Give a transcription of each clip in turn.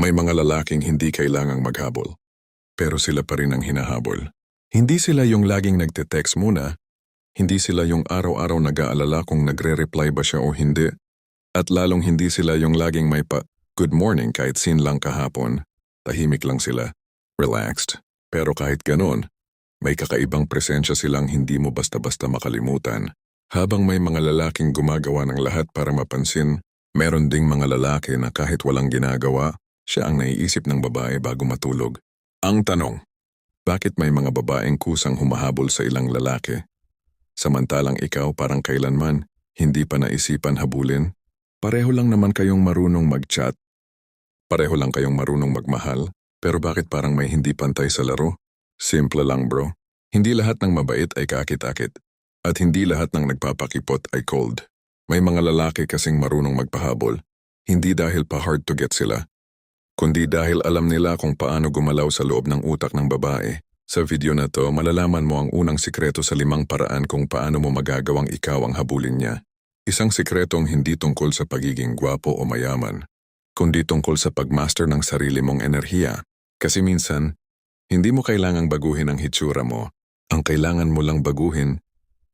May mga lalaking hindi kailangang maghabol. Pero sila pa rin ang hinahabol. Hindi sila yung laging nagte-text muna. Hindi sila yung araw-araw nag-aalala kung nagre-reply ba siya o hindi. At lalong hindi sila yung laging may pa, good morning kahit sin lang kahapon. Tahimik lang sila. Relaxed. Pero kahit ganon, may kakaibang presensya silang hindi mo basta-basta makalimutan. Habang may mga lalaking gumagawa ng lahat para mapansin, meron ding mga lalaki na kahit walang ginagawa, siya ang naiisip ng babae bago matulog. Ang tanong, bakit may mga babaeng kusang humahabol sa ilang lalaki? Samantalang ikaw parang kailanman, hindi pa naisipan habulin? Pareho lang naman kayong marunong mag-chat. Pareho lang kayong marunong magmahal, pero bakit parang may hindi pantay sa laro? Simple lang bro. Hindi lahat ng mabait ay kakit-akit. At hindi lahat ng nagpapakipot ay cold. May mga lalaki kasing marunong magpahabol. Hindi dahil pa hard to get sila. Kundi dahil alam nila kung paano gumalaw sa loob ng utak ng babae. Sa video na to, malalaman mo ang unang sikreto sa limang paraan kung paano mo magagawang ikaw ang habulin niya. Isang sikretong hindi tungkol sa pagiging gwapo o mayaman, kundi tungkol sa pagmaster ng sarili mong enerhiya. Kasi minsan, hindi mo kailangang baguhin ang hitsura mo. Ang kailangan mo lang baguhin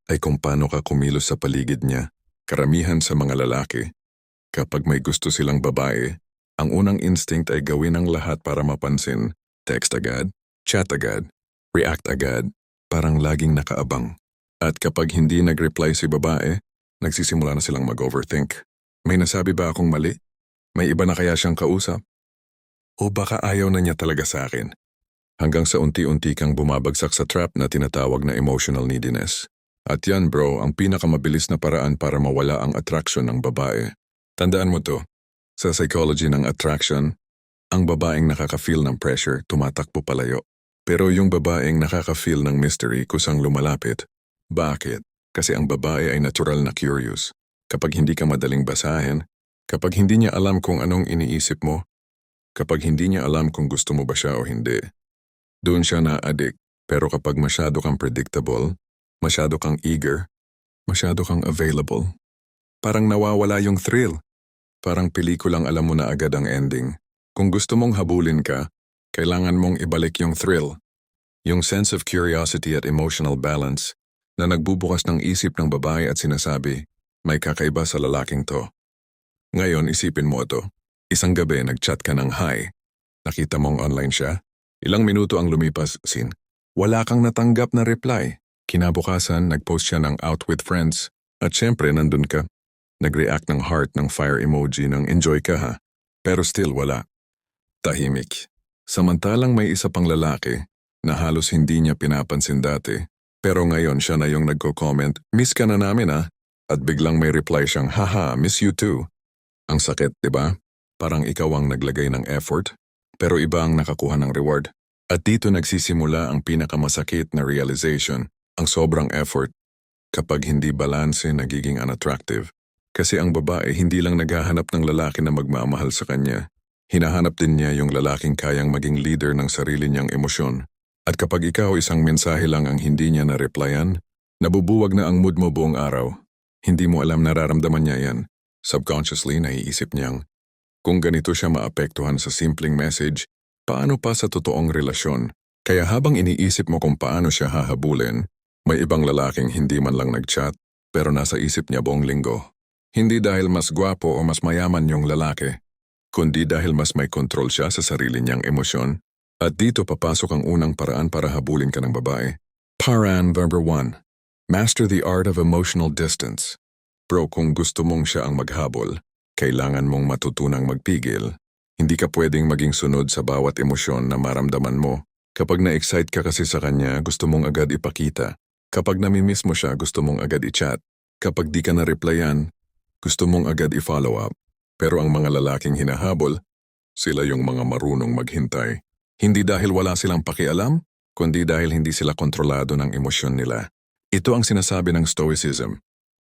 ay kung paano ka kumilos sa paligid niya. Karamihan sa mga lalaki, kapag may gusto silang babae, ang unang instinct ay gawin ang lahat para mapansin. Text agad, chat agad, react agad, parang laging nakaabang. At kapag hindi nag-reply si babae, nagsisimula na silang mag-overthink. May nasabi ba akong mali? May iba na kaya siyang kausap? O baka ayaw na niya talaga sa akin? Hanggang sa unti-unti kang bumabagsak sa trap na tinatawag na emotional neediness. At yan bro, ang pinakamabilis na paraan para mawala ang attraction ng babae. Tandaan mo to, sa psychology ng attraction, ang babaeng nakaka-feel ng pressure tumatakbo palayo. Pero yung babaeng nakaka-feel ng mystery kusang lumalapit. Bakit? Kasi ang babae ay natural na curious. Kapag hindi ka madaling basahin, kapag hindi niya alam kung anong iniisip mo, kapag hindi niya alam kung gusto mo ba siya o hindi, doon siya na-addict. Pero kapag masyado kang predictable, masyado kang eager, masyado kang available, parang nawawala yung thrill. Parang pelikulang alam mo na agad ang ending. Kung gusto mong habulin ka, kailangan mong ibalik yung thrill, yung sense of curiosity at emotional balance na nagbubukas ng isip ng babae at sinasabi, may kakaiba sa lalaking to. Ngayon isipin mo ito. Isang gabi nagchat ka ng hi. Nakita mong online siya? Ilang minuto ang lumipas, sin. Wala kang natanggap na reply. Kinabukasan, nag-post siya ng out with friends. At syempre, nandun ka. Nag-react ng heart ng fire emoji ng enjoy ka ha. Pero still wala. Tahimik. Samantalang may isa pang lalaki na halos hindi niya pinapansin dati. Pero ngayon siya na yung nagko-comment, miss ka na namin ah. At biglang may reply siyang, haha, miss you too. Ang sakit, di ba? Parang ikaw ang naglagay ng effort, pero iba ang nakakuha ng reward. At dito nagsisimula ang pinakamasakit na realization, ang sobrang effort. Kapag hindi balanse, nagiging unattractive. Kasi ang babae hindi lang naghahanap ng lalaki na magmamahal sa kanya. Hinahanap din niya yung lalaking kayang maging leader ng sarili niyang emosyon. At kapag ikaw isang mensahe lang ang hindi niya na-replyan, nabubuwag na ang mood mo buong araw. Hindi mo alam nararamdaman niya yan. Subconsciously, naiisip niyang, kung ganito siya maapektuhan sa simpleng message, paano pa sa totoong relasyon? Kaya habang iniisip mo kung paano siya hahabulin, may ibang lalaking hindi man lang nag-chat, pero nasa isip niya buong linggo. Hindi dahil mas gwapo o mas mayaman yung lalaki, kundi dahil mas may kontrol siya sa sarili niyang emosyon. At dito papasok ang unang paraan para habulin ka ng babae. Paran number 1. Master the art of emotional distance. Bro, kung gusto mong siya ang maghabol, kailangan mong matutunang magpigil. Hindi ka pwedeng maging sunod sa bawat emosyon na maramdaman mo. Kapag na-excite ka kasi sa kanya, gusto mong agad ipakita. Kapag namimiss mo siya, gusto mong agad i-chat. Kapag di ka na-replyan, gusto mong agad i-follow up. Pero ang mga lalaking hinahabol, sila yung mga marunong maghintay. Hindi dahil wala silang pakialam, kundi dahil hindi sila kontrolado ng emosyon nila. Ito ang sinasabi ng Stoicism.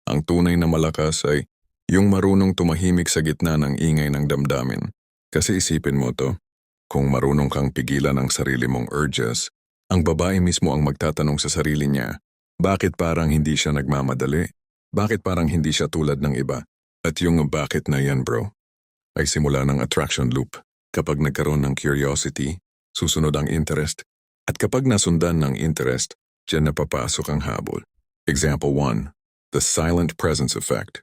Ang tunay na malakas ay yung marunong tumahimik sa gitna ng ingay ng damdamin. Kasi isipin mo to, kung marunong kang pigilan ang sarili mong urges, ang babae mismo ang magtatanong sa sarili niya, bakit parang hindi siya nagmamadali? Bakit parang hindi siya tulad ng iba? At yung bakit na yan bro, ay simula ng attraction loop. Kapag nagkaroon ng curiosity, susunod ang interest. At kapag nasundan ng interest, dyan napapasok ang habol. Example 1. The silent presence effect.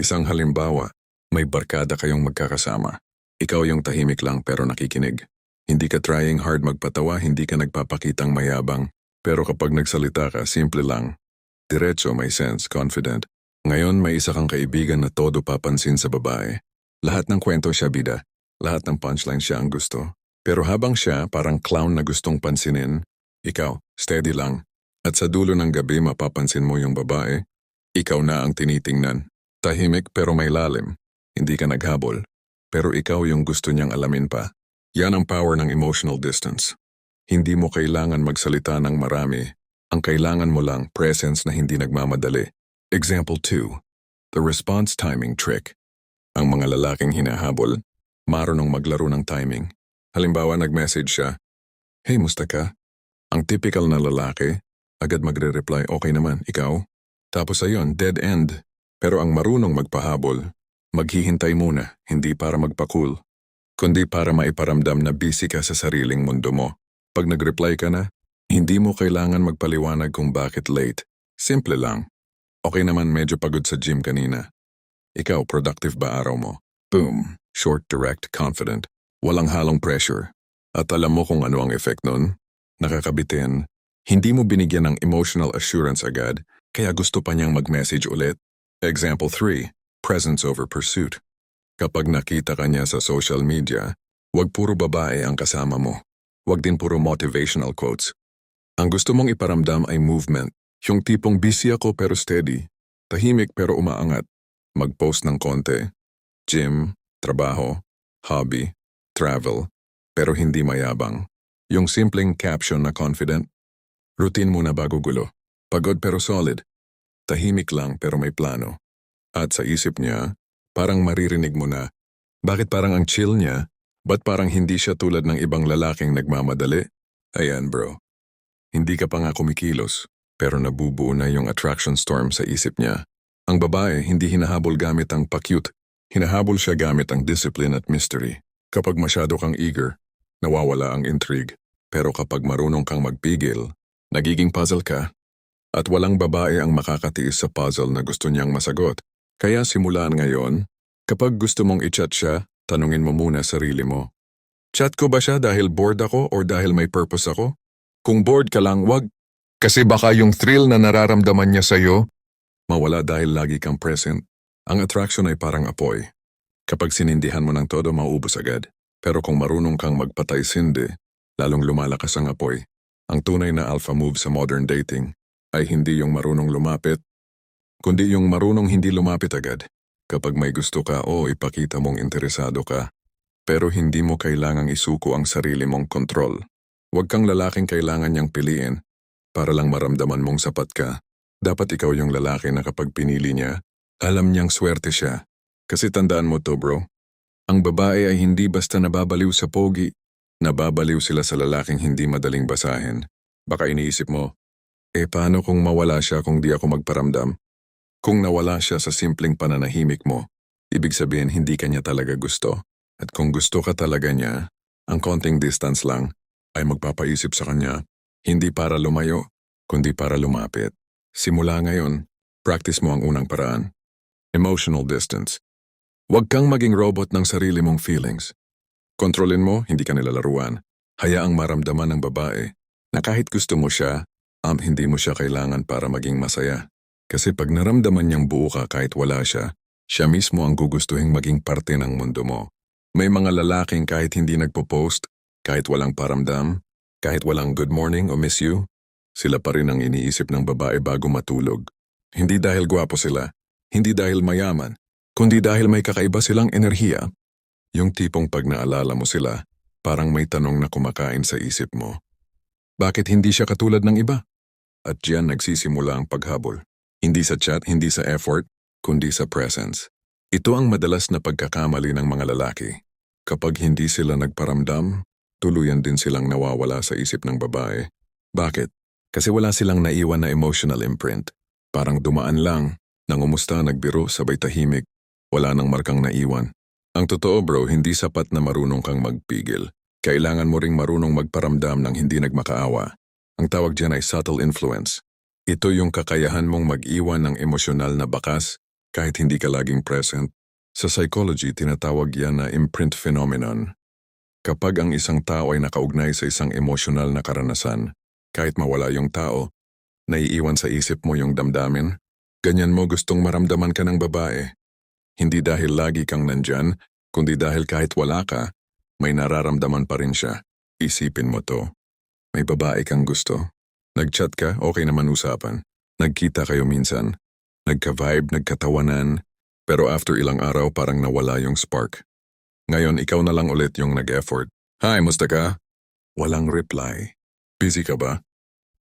Isang halimbawa, may barkada kayong magkakasama. Ikaw yung tahimik lang pero nakikinig. Hindi ka trying hard magpatawa, hindi ka nagpapakitang mayabang. Pero kapag nagsalita ka, simple lang. Diretso, may sense, confident. Ngayon may isa kang kaibigan na todo papansin sa babae. Lahat ng kwento siya bida. Lahat ng punchline siya ang gusto. Pero habang siya parang clown na gustong pansinin, ikaw, steady lang. At sa dulo ng gabi mapapansin mo yung babae, ikaw na ang tinitingnan. Tahimik pero may lalim. Hindi ka naghabol. Pero ikaw yung gusto niyang alamin pa. Yan ang power ng emotional distance. Hindi mo kailangan magsalita ng marami. Ang kailangan mo lang presence na hindi nagmamadali. Example 2. The response timing trick. Ang mga lalaking hinahabol, marunong maglaro ng timing. Halimbawa nag-message siya, Hey, musta ka? Ang typical na lalaki, agad magre-reply, okay naman, ikaw? Tapos ayun, dead end. Pero ang marunong magpahabol, maghihintay muna, hindi para magpa-cool, kundi para maiparamdam na busy ka sa sariling mundo mo. Pag nag-reply ka na, hindi mo kailangan magpaliwanag kung bakit late. Simple lang. Okay naman medyo pagod sa gym kanina. Ikaw, productive ba araw mo? Boom. Short, direct, confident. Walang halong pressure. At alam mo kung ano ang effect nun? Nakakabitin. Hindi mo binigyan ng emotional assurance agad, kaya gusto pa niyang mag-message ulit. Example 3. Presence over pursuit. Kapag nakita ka niya sa social media, wag puro babae ang kasama mo. Wag din puro motivational quotes. Ang gusto mong iparamdam ay movement. Yung tipong busy ako pero steady. Tahimik pero umaangat. Mag-post ng konti. Gym, trabaho, hobby, travel, pero hindi mayabang. Yung simpleng caption na confident. Routine muna bago gulo. Pagod pero solid. Tahimik lang pero may plano. At sa isip niya, parang maririnig mo na, bakit parang ang chill niya? Ba't parang hindi siya tulad ng ibang lalaking nagmamadali? Ayan bro. Hindi ka pa nga kumikilos, pero nabubuo na yung attraction storm sa isip niya. Ang babae hindi hinahabol gamit ang pa-cute. Hinahabol siya gamit ang discipline at mystery. Kapag masyado kang eager, nawawala ang intrigue. Pero kapag marunong kang magpigil, nagiging puzzle ka. At walang babae ang makakatiis sa puzzle na gusto niyang masagot. Kaya simulan ngayon, kapag gusto mong i-chat siya, tanungin mo muna sarili mo. Chat ko ba siya dahil bored ako or dahil may purpose ako? Kung bored ka lang, wag. Kasi baka yung thrill na nararamdaman niya sa'yo, mawala dahil lagi kang present. Ang attraction ay parang apoy. Kapag sinindihan mo ng todo, mauubos agad. Pero kung marunong kang magpatay-sindi, lalong lumalakas ang apoy. Ang tunay na alpha move sa modern dating ay hindi yung marunong lumapit, kundi yung marunong hindi lumapit agad. Kapag may gusto ka o ipakita mong interesado ka, pero hindi mo kailangang isuko ang sarili mong kontrol. Huwag kang lalaking kailangan niyang piliin para lang maramdaman mong sapat ka. Dapat ikaw yung lalaki na kapag pinili niya, alam niyang swerte siya. Kasi tandaan mo to bro, ang babae ay hindi basta nababaliw sa pogi, nababaliw sila sa lalaking hindi madaling basahin. Baka iniisip mo, eh paano kung mawala siya kung di ako magparamdam? Kung nawala siya sa simpleng pananahimik mo, ibig sabihin hindi ka niya talaga gusto. At kung gusto ka talaga niya, ang konting distance lang ay magpapaisip sa kanya, hindi para lumayo, kundi para lumapit. Simula ngayon, practice mo ang unang paraan. Emotional distance. Huwag kang maging robot ng sarili mong feelings. Kontrolin mo, hindi ka nilalaruan. Hayaang maramdaman ng babae na kahit gusto mo siya, um, hindi mo siya kailangan para maging masaya. Kasi pag naramdaman niyang buo ka kahit wala siya, siya mismo ang gugustuhin maging parte ng mundo mo. May mga lalaking kahit hindi nagpo-post, kahit walang paramdam, kahit walang good morning o miss you, sila pa rin ang iniisip ng babae bago matulog. Hindi dahil gwapo sila, hindi dahil mayaman, kundi dahil may kakaiba silang enerhiya. Yung tipong pag naalala mo sila, parang may tanong na kumakain sa isip mo. Bakit hindi siya katulad ng iba? At diyan nagsisimula ang paghabol. Hindi sa chat, hindi sa effort, kundi sa presence. Ito ang madalas na pagkakamali ng mga lalaki. Kapag hindi sila nagparamdam, tuluyan din silang nawawala sa isip ng babae. Bakit? Kasi wala silang naiwan na emotional imprint. Parang dumaan lang, nangumusta, nagbiro, sabay tahimik. Wala nang markang naiwan. Ang totoo bro, hindi sapat na marunong kang magpigil. Kailangan mo ring marunong magparamdam ng hindi nagmakaawa. Ang tawag dyan ay subtle influence. Ito yung kakayahan mong mag-iwan ng emosyonal na bakas kahit hindi ka laging present. Sa psychology, tinatawag yan na imprint phenomenon. Kapag ang isang tao ay nakaugnay sa isang emosyonal na karanasan, kahit mawala yung tao, naiiwan sa isip mo yung damdamin, ganyan mo gustong maramdaman ka ng babae. Hindi dahil lagi kang nandyan, kundi dahil kahit wala ka, may nararamdaman pa rin siya. Isipin mo to. May babae kang gusto. Nag-chat ka, okay naman usapan. Nagkita kayo minsan. Nagka-vibe, nagkatawanan. Pero after ilang araw parang nawala yung spark. Ngayon ikaw na lang ulit yung nag-effort. Hi, musta ka? Walang reply. Busy ka ba?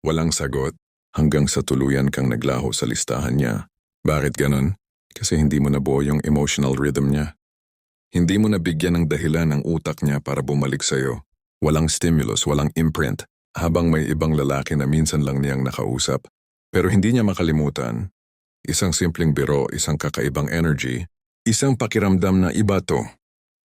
Walang sagot. Hanggang sa tuluyan kang naglaho sa listahan niya. Bakit ganon? Kasi hindi mo nabuo yung emotional rhythm niya. Hindi mo nabigyan ng dahilan ang utak niya para bumalik sa'yo. Walang stimulus, walang imprint, habang may ibang lalaki na minsan lang niyang nakausap. Pero hindi niya makalimutan. Isang simpleng biro, isang kakaibang energy, isang pakiramdam na iba to.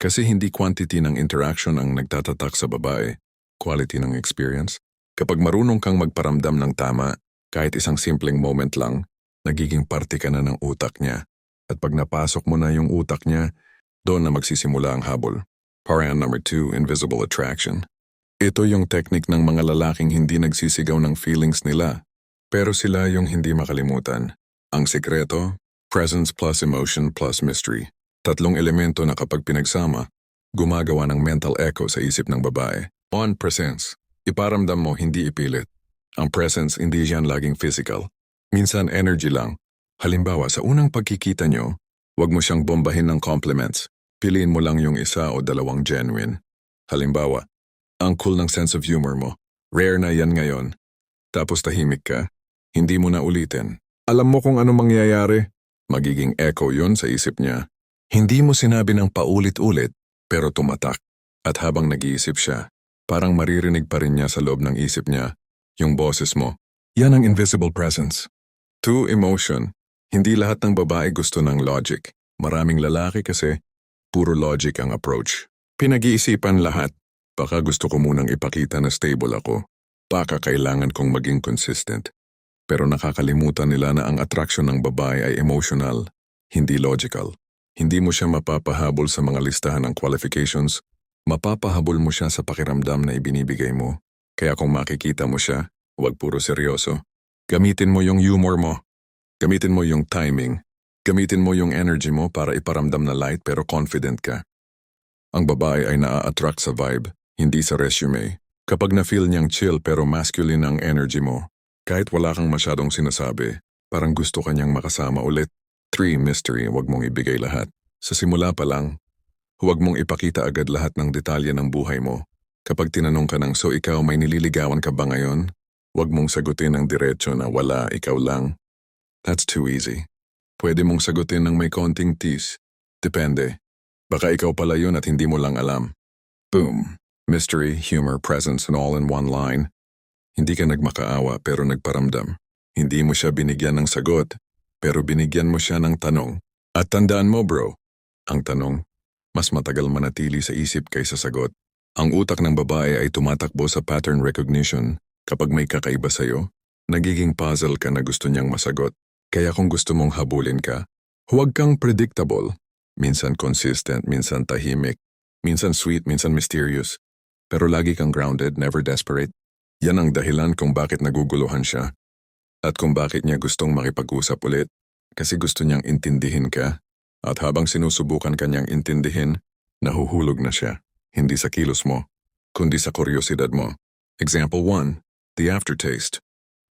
Kasi hindi quantity ng interaction ang nagtatatak sa babae, quality ng experience. Kapag marunong kang magparamdam ng tama, kahit isang simpleng moment lang, nagiging parte ka na ng utak niya. At pag napasok mo na yung utak niya, doon na magsisimula ang habol. Paran number 2, invisible attraction. Ito yung technique ng mga lalaking hindi nagsisigaw ng feelings nila, pero sila yung hindi makalimutan. Ang sekreto, presence plus emotion plus mystery. Tatlong elemento na kapag pinagsama, gumagawa ng mental echo sa isip ng babae. On presence, iparamdam mo hindi ipilit. Ang presence hindi yan laging physical. Minsan energy lang. Halimbawa, sa unang pagkikita nyo, huwag mo siyang bombahin ng compliments. Piliin mo lang yung isa o dalawang genuine. Halimbawa, ang cool ng sense of humor mo. Rare na yan ngayon. Tapos tahimik ka, hindi mo na ulitin. Alam mo kung ano mangyayari? Magiging echo yon sa isip niya. Hindi mo sinabi ng paulit-ulit, pero tumatak. At habang nag-iisip siya, parang maririnig pa rin niya sa loob ng isip niya, yung boses mo. Yan ang invisible presence. Two, emotion. Hindi lahat ng babae gusto ng logic. Maraming lalaki kasi, puro logic ang approach. Pinag-iisipan lahat. Baka gusto ko munang ipakita na stable ako. Baka kailangan kong maging consistent. Pero nakakalimutan nila na ang attraction ng babae ay emotional, hindi logical. Hindi mo siya mapapahabol sa mga listahan ng qualifications, mapapahabol mo siya sa pakiramdam na ibinibigay mo. Kaya kung makikita mo siya, huwag puro seryoso. Gamitin mo yung humor mo. Gamitin mo yung timing. Gamitin mo yung energy mo para iparamdam na light pero confident ka. Ang babae ay naa-attract sa vibe, hindi sa resume. Kapag na-feel niyang chill pero masculine ang energy mo, kahit wala kang masyadong sinasabi, parang gusto kanyang makasama ulit. 3. Mystery, huwag mong ibigay lahat. Sa simula pa lang, huwag mong ipakita agad lahat ng detalye ng buhay mo. Kapag tinanong ka ng so ikaw may nililigawan ka ba ngayon, huwag mong sagutin ng diretsyo na wala, ikaw lang. That's too easy. Pwede mong sagutin ng may konting tease. Depende. Baka ikaw pala yun at hindi mo lang alam. Boom. Mystery, humor, presence, and all in one line. Hindi ka nagmakaawa pero nagparamdam. Hindi mo siya binigyan ng sagot, pero binigyan mo siya ng tanong. At tandaan mo bro, ang tanong, mas matagal manatili sa isip kaysa sagot. Ang utak ng babae ay tumatakbo sa pattern recognition kapag may kakaiba sa'yo. Nagiging puzzle ka na gusto niyang masagot. Kaya kung gusto mong habulin ka, huwag kang predictable. Minsan consistent, minsan tahimik, minsan sweet, minsan mysterious. Pero lagi kang grounded, never desperate. Yan ang dahilan kung bakit naguguluhan siya. At kung bakit niya gustong makipag-usap ulit. Kasi gusto niyang intindihin ka. At habang sinusubukan kanyang intindihin, nahuhulog na siya. Hindi sa kilos mo, kundi sa kuryosidad mo. Example 1. The aftertaste.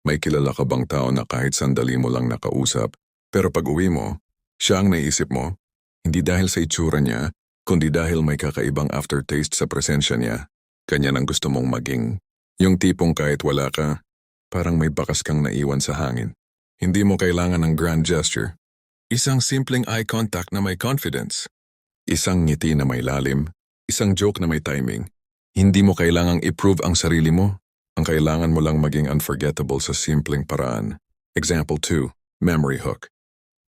May kilala ka bang tao na kahit sandali mo lang nakausap, pero pag uwi mo, siya ang naisip mo, hindi dahil sa itsura niya, kundi dahil may kakaibang aftertaste sa presensya niya. Kanya ang gusto mong maging. Yung tipong kahit wala ka, parang may bakas kang naiwan sa hangin. Hindi mo kailangan ng grand gesture. Isang simpleng eye contact na may confidence. Isang ngiti na may lalim. Isang joke na may timing. Hindi mo kailangang i-prove ang sarili mo. Ang kailangan mo lang maging unforgettable sa simpleng paraan. Example 2. Memory hook.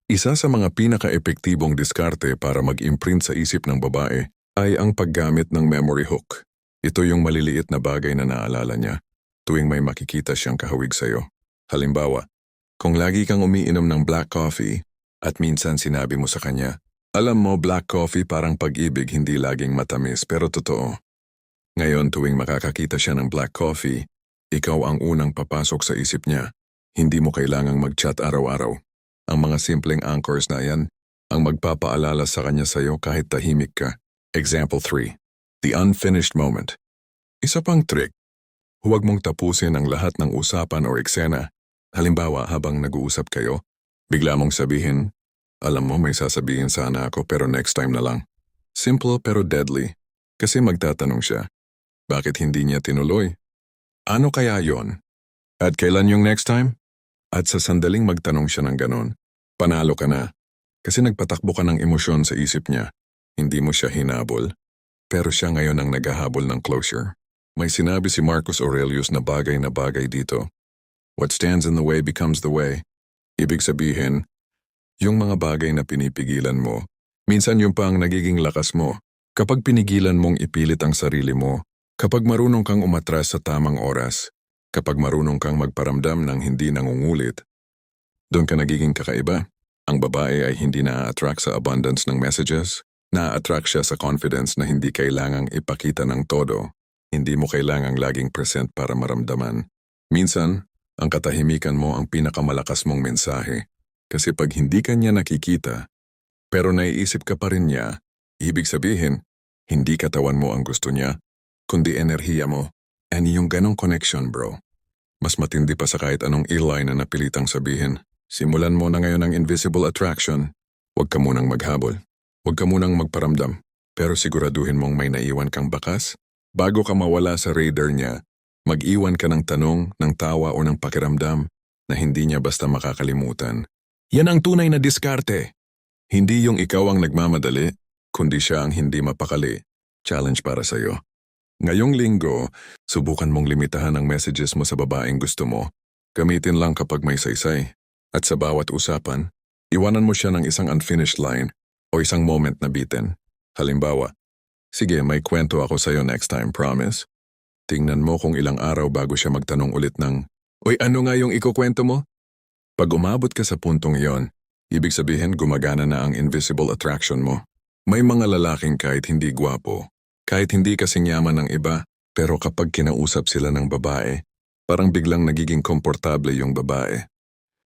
Isa sa mga pinaka-epektibong diskarte para mag-imprint sa isip ng babae ay ang paggamit ng memory hook. Ito yung maliliit na bagay na naalala niya tuwing may makikita siyang kahawig sa'yo. Halimbawa, kung lagi kang umiinom ng black coffee at minsan sinabi mo sa kanya, alam mo black coffee parang pag-ibig hindi laging matamis pero totoo. Ngayon tuwing makakakita siya ng black coffee, ikaw ang unang papasok sa isip niya. Hindi mo kailangang mag-chat araw-araw. Ang mga simpleng anchors na yan ang magpapaalala sa kanya sa'yo kahit tahimik ka. Example 3. The unfinished moment. Isa pang trick. Huwag mong tapusin ang lahat ng usapan o eksena. Halimbawa, habang nag-uusap kayo, bigla mong sabihin, alam mo may sasabihin sana ako pero next time na lang. Simple pero deadly. Kasi magtatanong siya, bakit hindi niya tinuloy? Ano kaya yon? At kailan yung next time? At sa sandaling magtanong siya ng ganon, panalo ka na. Kasi nagpatakbo ka ng emosyon sa isip niya. Hindi mo siya hinabol. Pero siya ngayon ang naghahabol ng closure. May sinabi si Marcus Aurelius na bagay na bagay dito. What stands in the way becomes the way. Ibig sabihin, yung mga bagay na pinipigilan mo, minsan yung pa ang nagiging lakas mo. Kapag pinigilan mong ipilit ang sarili mo, kapag marunong kang umatras sa tamang oras, kapag marunong kang magparamdam ng hindi nangungulit, doon ka nagiging kakaiba. Ang babae ay hindi na-attract sa abundance ng messages, na-attract siya sa confidence na hindi kailangang ipakita ng todo. Hindi mo kailangang laging present para maramdaman. Minsan, ang katahimikan mo ang pinakamalakas mong mensahe. Kasi pag hindi ka niya nakikita, pero naiisip ka pa rin niya, ibig sabihin, hindi katawan mo ang gusto niya, kundi enerhiya mo. And yung ganong connection, bro. Mas matindi pa sa kahit anong e-line na napilitang sabihin. Simulan mo na ngayon ang invisible attraction. Huwag ka munang maghabol. Huwag ka munang magparamdam. Pero siguraduhin mong may naiwan kang bakas. Bago ka mawala sa radar niya, mag-iwan ka ng tanong, ng tawa o ng pakiramdam na hindi niya basta makakalimutan. Yan ang tunay na diskarte. Hindi yung ikaw ang nagmamadali, kundi siya ang hindi mapakali. Challenge para sa'yo. Ngayong linggo, subukan mong limitahan ang messages mo sa babaeng gusto mo. Gamitin lang kapag may saysay. At sa bawat usapan, iwanan mo siya ng isang unfinished line o isang moment na bitin. Halimbawa, Sige, may kwento ako sa'yo next time, promise? Tingnan mo kung ilang araw bago siya magtanong ulit ng, Uy, ano nga yung ikukwento mo? Pag umabot ka sa puntong iyon, ibig sabihin gumagana na ang invisible attraction mo. May mga lalaking kahit hindi gwapo, kahit hindi kasing yaman ng iba, pero kapag kinausap sila ng babae, parang biglang nagiging komportable yung babae.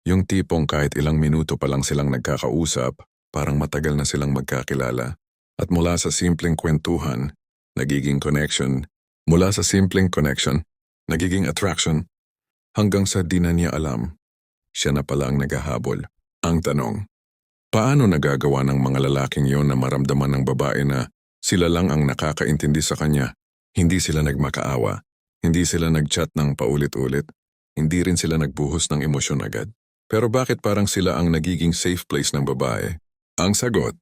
Yung tipong kahit ilang minuto pa lang silang nagkakausap, parang matagal na silang magkakilala. At mula sa simpleng kwentuhan, nagiging connection, mula sa simpleng connection, nagiging attraction, hanggang sa di na niya alam, siya na pala ang naghahabol. Ang tanong, paano nagagawa ng mga lalaking yon na maramdaman ng babae na sila lang ang nakakaintindi sa kanya? Hindi sila nagmakaawa, hindi sila nagchat ng paulit-ulit, hindi rin sila nagbuhos ng emosyon agad. Pero bakit parang sila ang nagiging safe place ng babae? Ang sagot,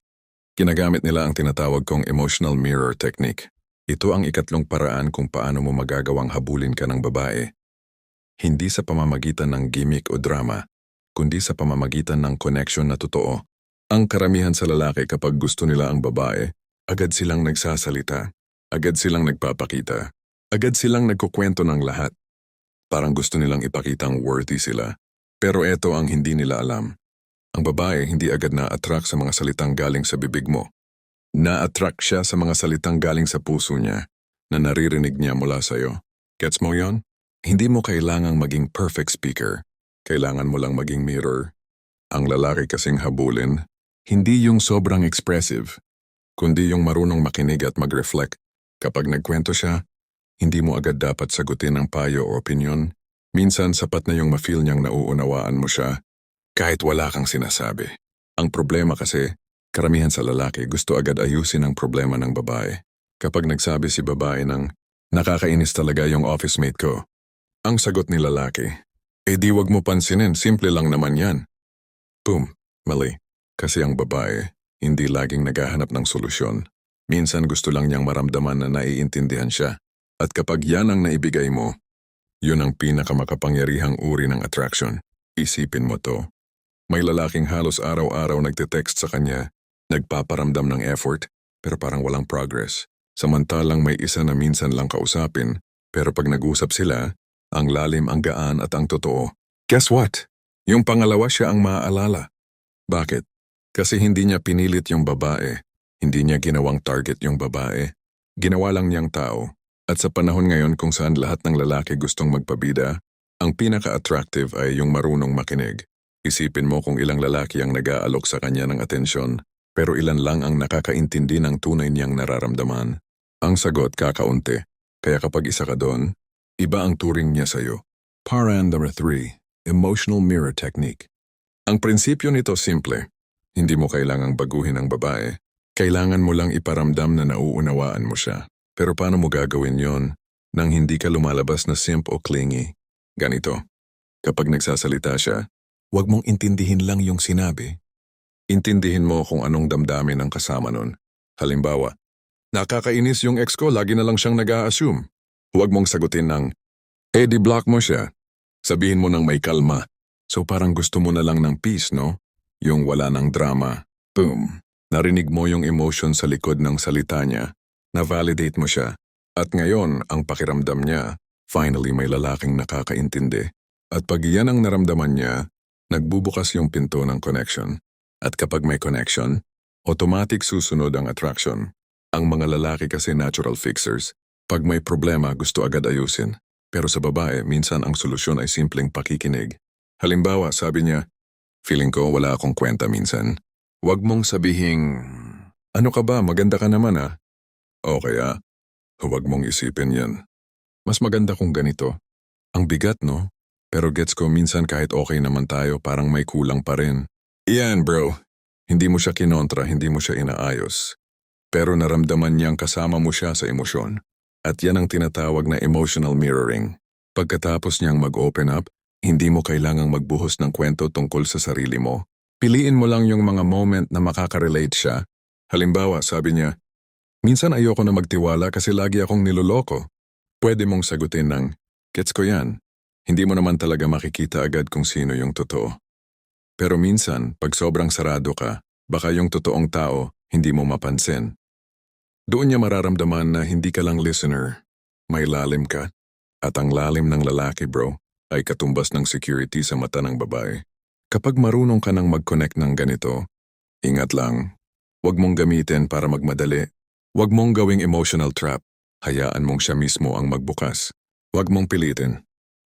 Ginagamit nila ang tinatawag kong emotional mirror technique. Ito ang ikatlong paraan kung paano mo magagawang habulin ka ng babae. Hindi sa pamamagitan ng gimmick o drama, kundi sa pamamagitan ng connection na totoo. Ang karamihan sa lalaki kapag gusto nila ang babae, agad silang nagsasalita, agad silang nagpapakita, agad silang nagkukwento ng lahat. Parang gusto nilang ipakitang worthy sila. Pero eto ang hindi nila alam. Ang babae hindi agad na-attract sa mga salitang galing sa bibig mo. Na-attract siya sa mga salitang galing sa puso niya na naririnig niya mula sa'yo. Gets mo yon? Hindi mo kailangang maging perfect speaker. Kailangan mo lang maging mirror. Ang lalaki kasing habulin, hindi yung sobrang expressive, kundi yung marunong makinig at mag-reflect. Kapag nagkwento siya, hindi mo agad dapat sagutin ang payo o opinion. Minsan sapat na yung ma-feel niyang nauunawaan mo siya kahit wala kang sinasabi. Ang problema kasi, karamihan sa lalaki gusto agad ayusin ang problema ng babae. Kapag nagsabi si babae ng, nakakainis talaga yung office mate ko. Ang sagot ni lalaki, eh di wag mo pansinin, simple lang naman yan. Boom, mali. Kasi ang babae, hindi laging naghahanap ng solusyon. Minsan gusto lang niyang maramdaman na naiintindihan siya. At kapag yan ang naibigay mo, yun ang pinakamakapangyarihang uri ng attraction. Isipin mo to. May lalaking halos araw-araw nagte-text sa kanya, nagpaparamdam ng effort, pero parang walang progress. Samantalang may isa na minsan lang kausapin, pero pag nag-usap sila, ang lalim, ang gaan at ang totoo. Guess what? Yung pangalawa siya ang maaalala. Bakit? Kasi hindi niya pinilit yung babae. Hindi niya ginawang target yung babae. Ginawa lang niyang tao. At sa panahon ngayon kung saan lahat ng lalaki gustong magpabida, ang pinaka-attractive ay yung marunong makinig. Isipin mo kung ilang lalaki ang nag-aalok sa kanya ng atensyon, pero ilan lang ang nakakaintindi ng tunay niyang nararamdaman. Ang sagot kakaunti, kaya kapag isa ka doon, iba ang turing niya sa'yo. Paran number 3, Emotional Mirror Technique. Ang prinsipyo nito simple. Hindi mo kailangang baguhin ang babae. Kailangan mo lang iparamdam na nauunawaan mo siya. Pero paano mo gagawin yon nang hindi ka lumalabas na simp o clingy? Ganito. Kapag nagsasalita siya, huwag mong intindihin lang yung sinabi. Intindihin mo kung anong damdamin ng kasama nun. Halimbawa, nakakainis yung ex ko, lagi na lang siyang nag-a-assume. Huwag mong sagutin ng, eh di block mo siya. Sabihin mo ng may kalma. So parang gusto mo na lang ng peace, no? Yung wala ng drama. Boom. Narinig mo yung emotion sa likod ng salita niya. Na-validate mo siya. At ngayon, ang pakiramdam niya, finally may lalaking nakakaintindi. At pag iyan ang naramdaman niya, nagbubukas yung pinto ng connection. At kapag may connection, automatic susunod ang attraction. Ang mga lalaki kasi natural fixers. Pag may problema, gusto agad ayusin. Pero sa babae, minsan ang solusyon ay simpleng pakikinig. Halimbawa, sabi niya, Feeling ko wala akong kwenta minsan. Huwag mong sabihing, ano ka ba, maganda ka naman ah. O kaya, huwag mong isipin yan. Mas maganda kung ganito. Ang bigat no? Pero gets ko minsan kahit okay naman tayo parang may kulang pa rin. Iyan bro, hindi mo siya kinontra, hindi mo siya inaayos. Pero naramdaman niyang kasama mo siya sa emosyon. At yan ang tinatawag na emotional mirroring. Pagkatapos niyang mag-open up, hindi mo kailangang magbuhos ng kwento tungkol sa sarili mo. Piliin mo lang yung mga moment na makaka-relate siya. Halimbawa, sabi niya, Minsan ayoko na magtiwala kasi lagi akong niloloko. Pwede mong sagutin ng, Gets ko yan. Hindi mo naman talaga makikita agad kung sino yung totoo. Pero minsan, pag sobrang sarado ka, baka yung totoong tao hindi mo mapansin. Doon niya mararamdaman na hindi ka lang listener, may lalim ka. At ang lalim ng lalaki bro, ay katumbas ng security sa mata ng babae. Kapag marunong ka nang mag-connect ng ganito, ingat lang. Huwag mong gamitin para magmadali. Huwag mong gawing emotional trap. Hayaan mong siya mismo ang magbukas. Huwag mong pilitin.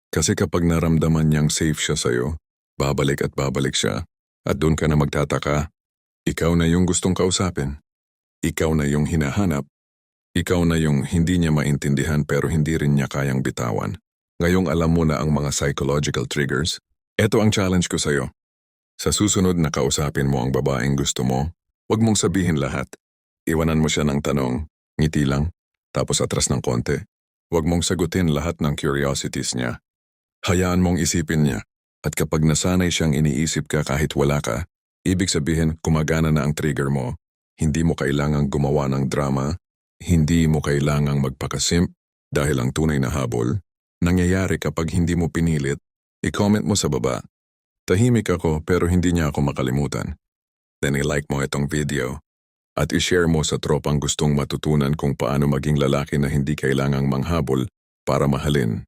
Kasi kapag naramdaman niyang safe siya sa'yo, babalik at babalik siya. At doon ka na magtataka, ikaw na yung gustong kausapin. Ikaw na yung hinahanap. Ikaw na yung hindi niya maintindihan pero hindi rin niya kayang bitawan. Ngayong alam mo na ang mga psychological triggers, eto ang challenge ko sa'yo. Sa susunod na kausapin mo ang babaeng gusto mo, huwag mong sabihin lahat. Iwanan mo siya ng tanong, ngiti lang, tapos atras ng konti. Huwag mong sagutin lahat ng curiosities niya. Hayaan mong isipin niya. At kapag nasanay siyang iniisip ka kahit wala ka, ibig sabihin kumagana na ang trigger mo. Hindi mo kailangang gumawa ng drama, hindi mo kailangang magpakasimp dahil ang tunay na habol, nangyayari kapag hindi mo pinilit, i-comment mo sa baba. Tahimik ako pero hindi niya ako makalimutan. Then i-like mo itong video. At i-share mo sa tropang gustong matutunan kung paano maging lalaki na hindi kailangang manghabol para mahalin.